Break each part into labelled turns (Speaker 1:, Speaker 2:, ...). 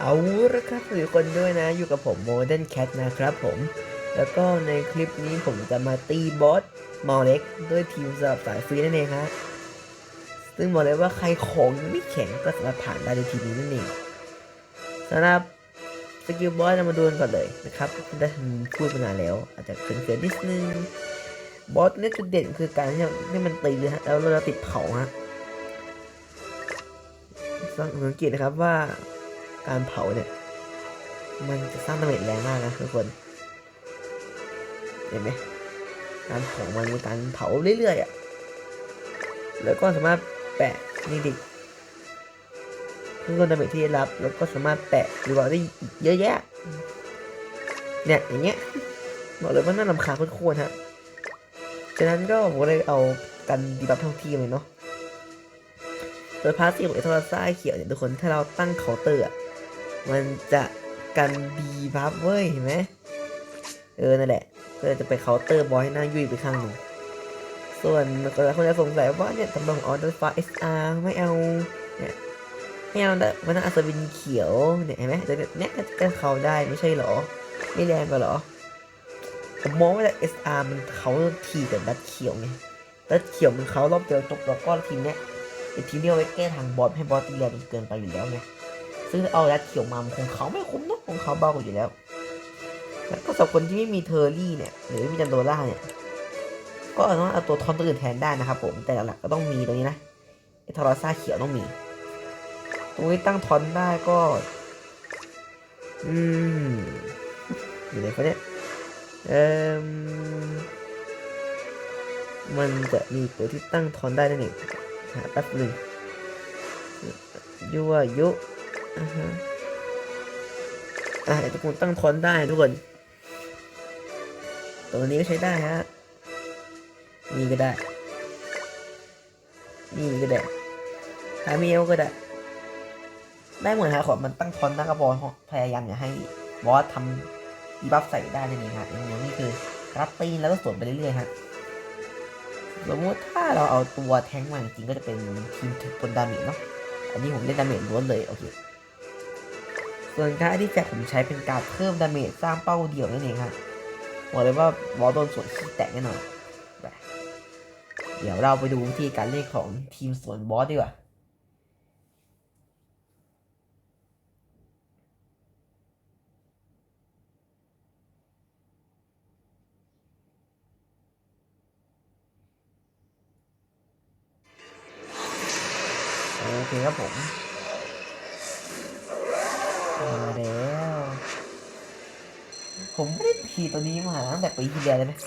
Speaker 1: เอาละครับสวัสดีคนด้วยนะ อยู่กับผมโมเดิร์นแคทนะครับผม แล้วก็ในคลิปนี้ผมจะมาตีบอสมอเล็กด้วยทีมสำหรับสายฟรีนั่นเองฮะซึ่งบอกเลยว่าใครของไม่แข็งก็สามารถผ่านได้ในทีมนี้นั่นเองสำหรับสกิลบอสเรามาดูกันก่อนเลยนะครับได้พูดมานานแล้ว อาจจะเขินๆนิดนึงบอสเนี่ยจุดเด่นคือการที่มันตีฮะแล้วเราติดเผาฮะสังเกตนะครับว่า การเผาเนี่ย มันจะสร้างดาเมจแรงมากนะทุกคน เห็นไหมการเผามันเป็นการเผาเรื่อยๆอะ แล้วก็สามารถแปะนี่ดิเพื่อดาเมจที่ได้รับ แล้วก็สามารถแปะหรือว่าได้เยอะแยะ เนี่ยอย่างเงี้ยบอกเลยว่าน่ารำคาญโคตรๆฮะฉะนั้นก็ผมเลยเอากันดีบัฟทั้งทีมเลยเนาะโดยพาสซีฟของเอทอร์ซ่าเขียวเนี่ยทุกคนถ้าเราตั้งเคาน์เตอร์อะ มันจะกันดีบัฟเว้ยเห็นไหมเออ นั่นแหละ ก็จะไปเคาน์เตอร์บอยให้หน้ายุ่ยไปข้างหนึ่ง ส่วนคนคนจะสงสัยว่าเนี่ยทำไมของออเดอร์ฟ้าเอสอาร์ไม่เอา เนี่ยไม่เอาแต่มันอัศวินเขียว เนี่ยเห็นไหมแต่เนี่ยก็เขาได้ไม่ใช่หรอ ไม่แรงกว่าหรอ ผมมองว่าเอสอาร์มันเขาทีกับดัดเขียวไงดัดเขียวมันเขารอบเดียวจบแล้วก็ทีมเนี้ยไอทีเดียวไว้แก้ทางบอสให้บอสตีแรงจนเกินไปอยู่แล้วไง ซึ่งเอายัดเขียวมามันคงเขาไม่คุ้มเนอะคงเขาเบากว่าอยู่แล้ว แล้วก็สำหรับคนที่ไม่มีเทอร์รี่เนี่ย หรือไม่มีจันโดล่าเนี่ย ก็สามารถเอาตัวทอนตัวอื่นแทนได้นะครับผม แต่หลักๆก็ต้องมีตัวนี้นะไอทอร์ซ่าเขียวต้องมี ตัวนี้ตั้งทอนได้ก็ อืมอยู่ไหนคะเนี่ยเอ่มมันจะมีตัวที่ตั้งทอนได้นั่นเองหาแป๊บหนึ่งยั่วยุ อ่าฮะอะทุกคนตั้งทอนได้ทุกคน ตัวนี้ก็ใช้ได้ฮะ นี่ก็ได้ นี่ก็ได้หาเมียวก็ได้ ได้เหมือนฮะขอมันตั้งทอนตั้งกระบบอกพยายามอย่าให้บอสทำดีบัฟใส่ได้นั่นเองฮะอย่างนี้นี่คือรับตีนแล้วก็สวนไปเรื่อยๆฮะสมมติถ้าเราเอาตัวแทงมาจริงก็จะเป็นทีมถึกบนดาเมจเนาะ อันนี้ผมเล่นดาเมจล้วนเลย โอเค ส่วนการที่แจกผมใช้เป็นการเพิ่มดาเมจสร้างเป้าเดียวนั่นเองครับบอกเลยว่าบอสโดนสวนขี้แตกแน่นอนเดี๋ยวเราไปดูวิธีการเล่นของทีมสวนบอสดีกว่าโอเคครับผม มาแล้ว ผมไม่ได้พีตัวนี้มาตั้งแต่ปีที่แล้วเลยนะ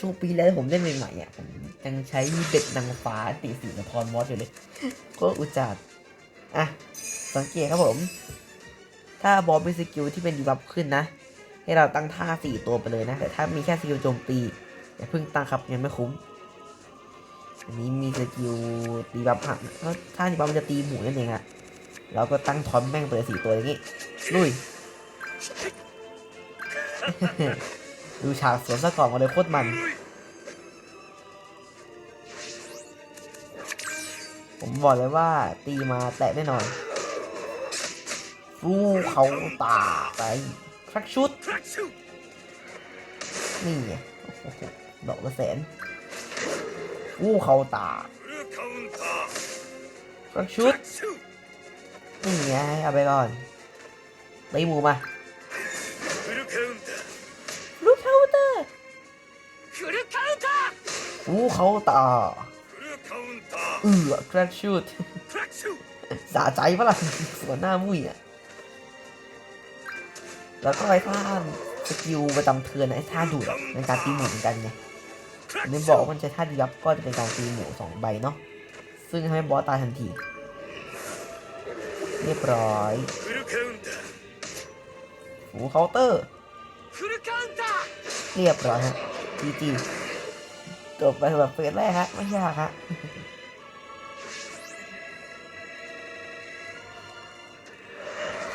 Speaker 1: ช่วงปีแล้วผมเล่นใหม่ๆอะผมยังใช้เบ็ดนางฟ้าตีสีนพรมอสอยู่เลยก็อุจจาดอะ สังเกตครับผม ถ้าบอสมีสกิลที่เป็นดีบัฟขึ้นนะ ให้เราตั้งท่าสี่ตัวไปเลยนะ แต่ถ้ามีแค่สกิลโจมตีอย่าเพิ่งตั้งครับยังไม่คุ้ม อันนี้มีสกิลตีบัฟหักถ้าตีบัฟมันจะตีหมูนั่นเองอะ เราก็ตั้งทอนแม่งไปเลยสี่ตัวอย่างงี้ ลุย ดูฉากสวนสะก่อนมาเลยโคตรมัน ผมบอกเลยว่าตีมาแตะแน่นอนฟูเขาตาไปครักชุด นี่ไงดอกละแสนฟูเขาตาครักชุด นี่ไงเอาไปก่อนตีหมูมาลูกเคาน์เตอร์ฟูเขาตาเอือครักชุดสะใจปะล่ะสวนหน้ามุ้ยอะ แล้วก็ไอ้ท่าสกิลประจำเทือนไอ้ท่าดูดอะเป็นการตีหมูเหมือนกันไงนึกบอกว่ามันใช้ท่าดียับก็จะเป็นการตีหมูสองใบเนาะ ซึ่งทำให้บอสตายทันที เรียบร้อยหูเคาน์เตอร์ เรียบร้อยฮะจีจีจบไปแบบเฟสแรกฮะ ไม่ยากฮะ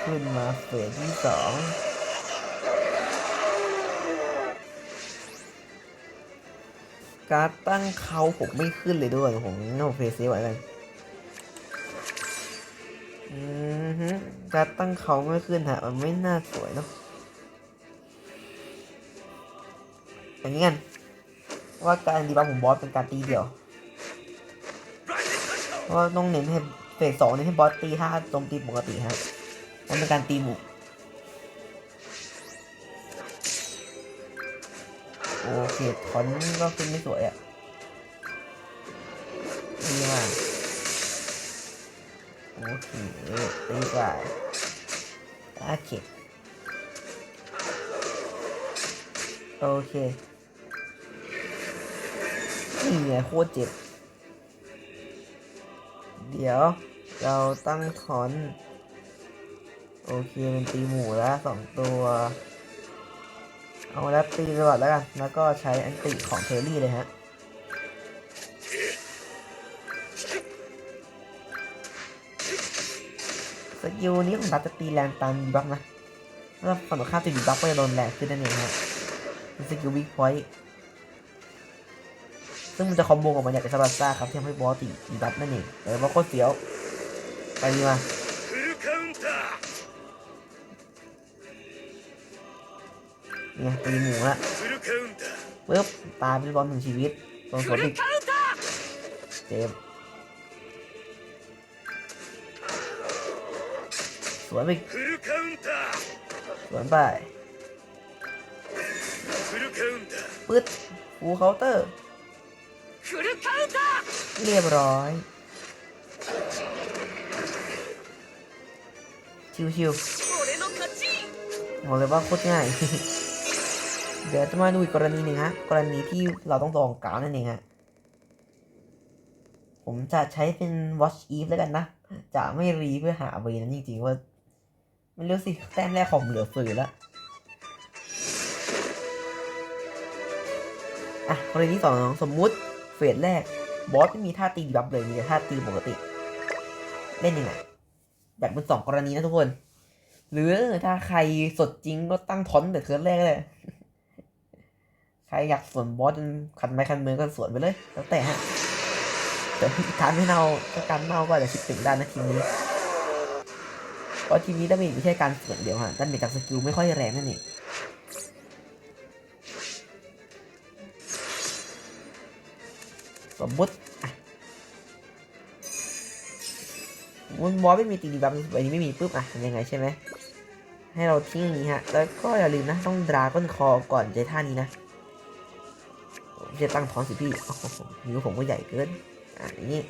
Speaker 1: ขึ้นมาเฟสที่สองการตั้งเขาผมไม่ขึ้นเลยด้วยผมเอาเพย์เซฟไว้กัน อืมฮึการตั้งเขาไม่ขึ้นฮะมันไม่น่าสวยเนาะอย่างนี้กันว่าการดีบัฟของบอสเป็นการตีเดี่ยวเพราะว่าต้องเน้นให้เฟสสองเน้นให้บอสตีท่าโจมตีปกติฮะนั่นเป็นการตีหมู่โอเคทอนก็ขึ้นไม่สวยอะดีมาก โอเคตีกว่าโอเคโอเคนี่ไงโคตรเจ็บ เดี๋ยวเราตั้งทอน โอเคเป็นตีหมูแล้วสองตัว เอาแล้วตีไปก่อนแล้วกัน แล้วก็ใช้อันติของเทอรี่เลยฮะ กิลนี้ของดับจะตีแรงตามดีบักนะถ้าฝั่งตรงข้ามติดดีบักก็จะโดนแรงขึ้นนั่นเองฮะเป็สกิลวิกพอยต์ซึ่งมันจะคอมโบกับมันอยางกับซาบาซ่าครับที่ทำให้บอสตีดีบักนั่นเองแต่ว่าโคตรเสียว ไปดีมาเนี่ยตีหมูละปึ๊บตายเป็นบอลหนึ่งชีวิตโดนสวนอีกเจ็บ สวนไปสวนไปปึ๊ดฟูเคาน์เตอร์ เรียบร้อย ชิวๆบอกเลยว่าโคตรง่าย เดี๋ยวจะมาดูอีกกรณีหนึ่งฮะ กรณีที่เราต้องตองกาวนั่นเองฮะ ผมจะใช้เป็น watch eve แล้วกันนะ จะไม่รีเพื่อหาเวนั้นจริงๆว่า ไม่รู้สิแต้มแรกของผมเหลือเฟือแล้วอะกรณีที่สองสมมุติเฟสแรก บอสไม่มีท่าตีบัฟเลยมีแต่ท่าตีปกติ เล่นยังไงแบบเป็นสองกรณีนะทุกคน หรือถ้าใครสดจริงก็ตั้งทอนแต่เทิร์นแรกเลย ใครอยากสวนบอสจนคันไม้คันมือก็สวนไปเลย แล้วแต่ฮะแต่กทางไม่เน่าถ้าการเน่าก็จะคิดถึงด้านะทีนี้ เพราะทีนี้ดาเมจไม่ใช่การสวนเดียวฮะดาเมจจากสกิลไม่ค่อยแรงนั่นเองสมมติอะมันบอสไม่มีตีดีบัฟใบนี้ไม่มีปุ๊บอะทำยังไงใช่ไหมให้เราทิ้งอย่างนี้ฮะ แล้วก็อย่าลืมนะต้องดราก้นคอก่อนใจท่านี้นะจะตั้งท้องสิพี่หนิ้วผมก็ใหญ่เกินอะอย่างนี้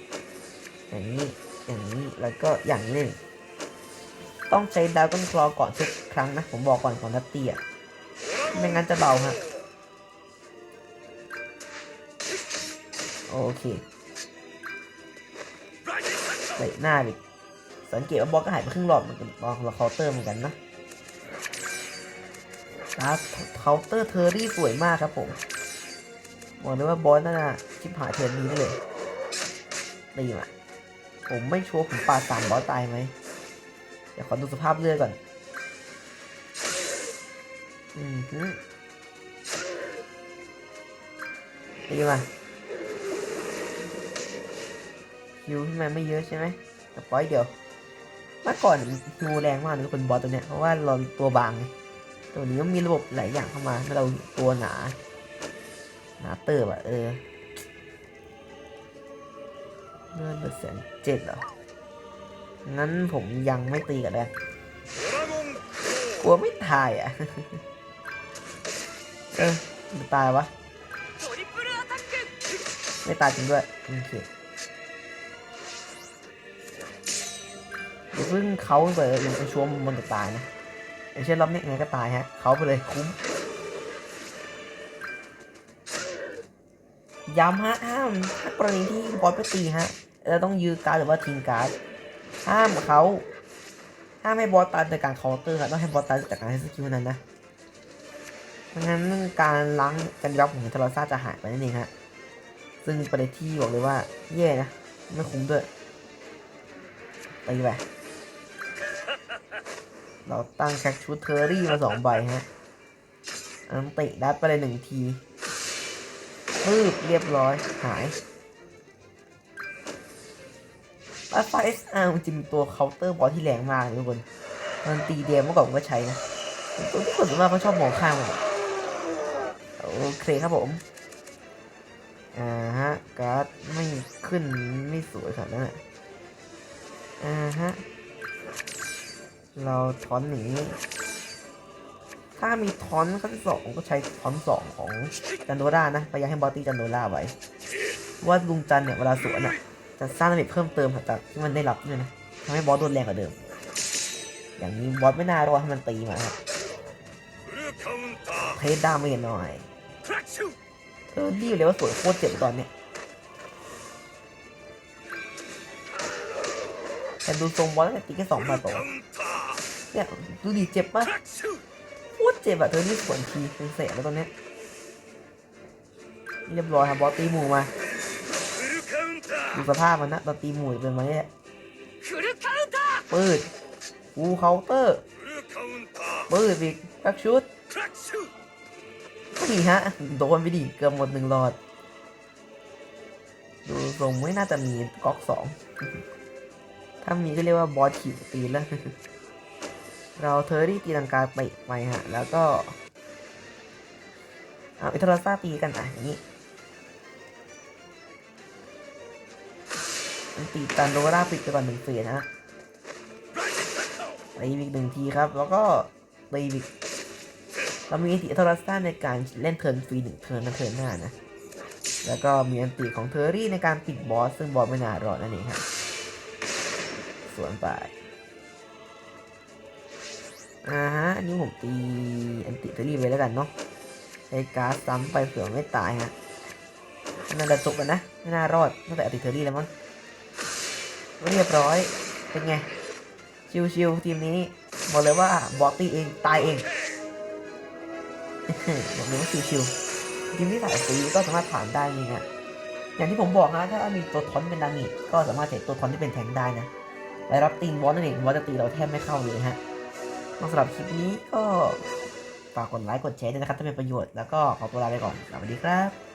Speaker 1: อย่างนี้ อย่างนี้ แล้วก็อย่างนี้เลย ต้องใช้ดราก้อนคลอก่อนทุกครั้งนะ ผมบอกก่อนก่อนนัดตีอะไม่งั้นจะเบาฮะ โอเคเตะหน้าดิสังเกตว่าบอลก็หายไปครึ่งหลอดเหมือนกันบอลเราเคาน์เตอร์เหมือนกันนะการเคาน์เตอร์เทอร์รี่สวยมากครับผมบอกเลยว่าบอลน่าจะชิบหายเทิร์นนี้เลยตีมาผมไม่ชัวร์ผมปาดสามบอสตายไหม ดี๋ยวขอดูสภาพเลือดก่อน อืมฮึตีมาคิวขึ้นมาไม่เยอะใช่ไหมแต่ปล่อยเดียวเมื่อก่อนฮิวแรงมากเลยคนบอสตัวเนี้ยเพราะว่าเราตัวบางไงตัวนี้มันมีระบบหลายอย่างเข้ามาให้เราตัวหนา หนาเติบอะเออเลือนเปอร์เซ็นต์เจ็ดเหรอ งั้นผมยังไม่ตีกันเล
Speaker 2: ย
Speaker 1: กลัวไม่ทายอะ เออตายวะ ไม่ตายจริงด้วย โอเคอย่พิ่งเขาเสยอย่าไปช่วมมันจะตายนะอย่างเช่นรอบนี้ไงก็ตายฮะ เขาไปเลยคุ้ม ย้ำฮะห้ามกรณีที่บอสไปตีฮะเราต้องยื้อการหรือว่าทิ้งการ์ด ห้ามเขาห้ามให้บอสตายจากการเคาน์เตอร์ครับต้องให้บอสตายจากการให้สกิลนั้นนะไม่งั้นการล้างการรับของเทโรซ่าจะหายไปนั่นเองฮะซึ่งประเด็นที่บอกเลยว่าแย่นะไม่คุ้มด้วยไปไปเราตั้งแคคชูเทอรี่มาสองใบฮะอันติดัดไปเลยหนึ่งทีปึ๊บเรียบร้อยหาย อัลฟาเอสอาร์จริงตัวเคาน์เตอร์บอลที่แรงมากทุกคนมันตีเดียมเมื่อก่อนผมก็ใช้นะตัวที่คนส่วนมากเขาชอบมองข้ามมันโอเคครับผม อ่าฮะการ์ดไม่ขึ้นไม่สวยขนาดนั้นอะอ่าฮะ เราทอนหนีถ้ามีทอนขั้นสองก็ใช้ทอนสองของจันโดรานะพยายามให้บอสตี้จันโดราไว้ ว่าลุงจันเนี่ยเวลาสวนอะ จะสร้างดาเมจเพิ่มเติมจากที่มันได้รับด้วยนะทำให้บอสโดนแรงกว่าเดิม อย่างนี้บอสไม่น่ารอให้มันตีมาครับเทสดาเมจหน่อยเออดีเลยว่าสวยโคตรเจ็บตอนเนี้ยแต่ดูทรงบอสแล้ตีแค่สองมาต่อเนี่ยดูดีเจ็บปะโคตรเจ็บอะเธอนี่ส่วนทีเป็นเศษแล้วตอนเนี้ยเรียบร้อยครับบอสตีหมูมา ดูสภาพมันนะตอนตีหมูจเป็นไหมเนี่ยปืดกูเคาน์เตอร์ปืดอีกกักชุดนี่ฮะ โดนไปดิเกือบหมดหนึ่งหลอด ดูทรงไม่น่าจะมีก๊อกสอง ถ้ามีก็เรียกว่าบอสขีดสตีแล้ว เราเทอร์รี่ตีลังกาไปไปฮะ แล้วก็ เอาอิทราซาตีกันอะอย่างนี้ ตีตันโดราปิดไปก่อนหนึ่งเฟสนะฮะตีอีกหนึ่งทีครับ แล้วก็ตีอีกเรามีอันติโทรศัพท์ในการเล่นเทิร์นฟรีหนึ่งเทิร์นนะเทิร์นหน้านะ แล้วก็มีอันติของเทอร์รี่ในการปิดบอส ซึ่งบอสไม่น่ารอดนั่นเองครับสวนไปอ่าฮะอันนี้ผมตีอันติเทอรี่ไปแล้วกันเนาะใช้การ์ดซ้ำไปเผื่อไม่ตายฮะน่าจะจบกันนะ ไม่น่ารอดตั้งแต่อันติเทอรี่แล้วมั้ง เรียบร้อย เป็นไง ชิวๆทีมนี้ บอกเลยว่าบอสตีเอง ตายเอง บอกเลยว่าชิวๆทีมที่สายฟรีก็สามารถผ่านได้นี่ฮะอย่างที่ผมบอกนะ ถ้ามีตัวทอนเป็นดามิก็สามารถใช้ตัวทอนที่เป็นแทงได้นะไปรับตีนบอสนั่นเองบอสจะตีเราแทบไม่เข้าเลยฮะสำหรับคลิปนี้ก็ฝากกดไลค์กดแชร์ด้วยนะครับถ้าเป็นประโยชน์แล้วก็ขอตัวลาไปก่อนสวัสดีครับ